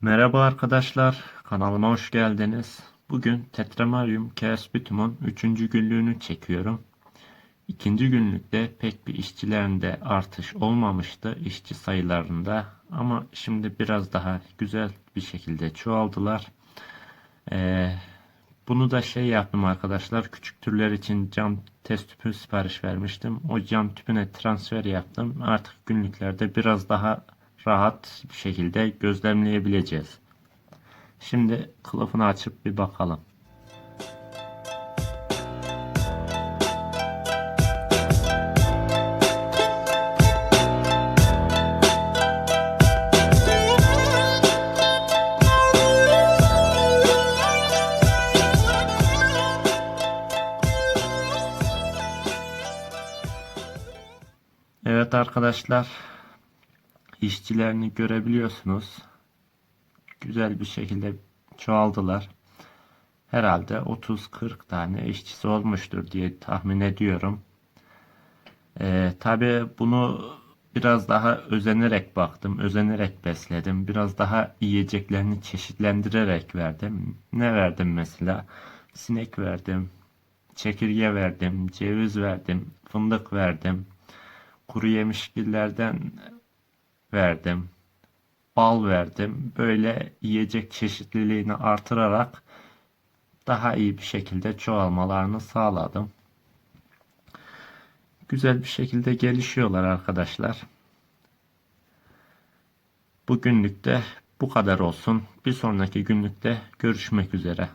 Merhaba arkadaşlar, kanalıma hoş geldiniz. Bugün Tetramarium Chaos Bitum'un 3. günlüğünü çekiyorum. İkinci günlükte pek bir işçilerinde artış olmamıştı işçi sayılarında ama şimdi biraz daha güzel bir şekilde çoğaldılar. Ee, bunu da şey yaptım arkadaşlar küçük türler için cam test tüpü sipariş vermiştim. O cam tüpüne transfer yaptım. Artık günlüklerde biraz daha rahat bir şekilde gözlemleyebileceğiz. Şimdi kılıfını açıp bir bakalım. Evet arkadaşlar işçilerini görebiliyorsunuz. Güzel bir şekilde çoğaldılar. Herhalde 30-40 tane işçisi olmuştur diye tahmin ediyorum. Ee, Tabi bunu biraz daha özenerek baktım, özenerek besledim. Biraz daha yiyeceklerini çeşitlendirerek verdim. Ne verdim mesela? Sinek verdim, çekirge verdim, ceviz verdim, fındık verdim. Kuru yemişgillerden verdim. Bal verdim. Böyle yiyecek çeşitliliğini artırarak daha iyi bir şekilde çoğalmalarını sağladım. Güzel bir şekilde gelişiyorlar arkadaşlar. Bugünlük de bu kadar olsun. Bir sonraki günlükte görüşmek üzere.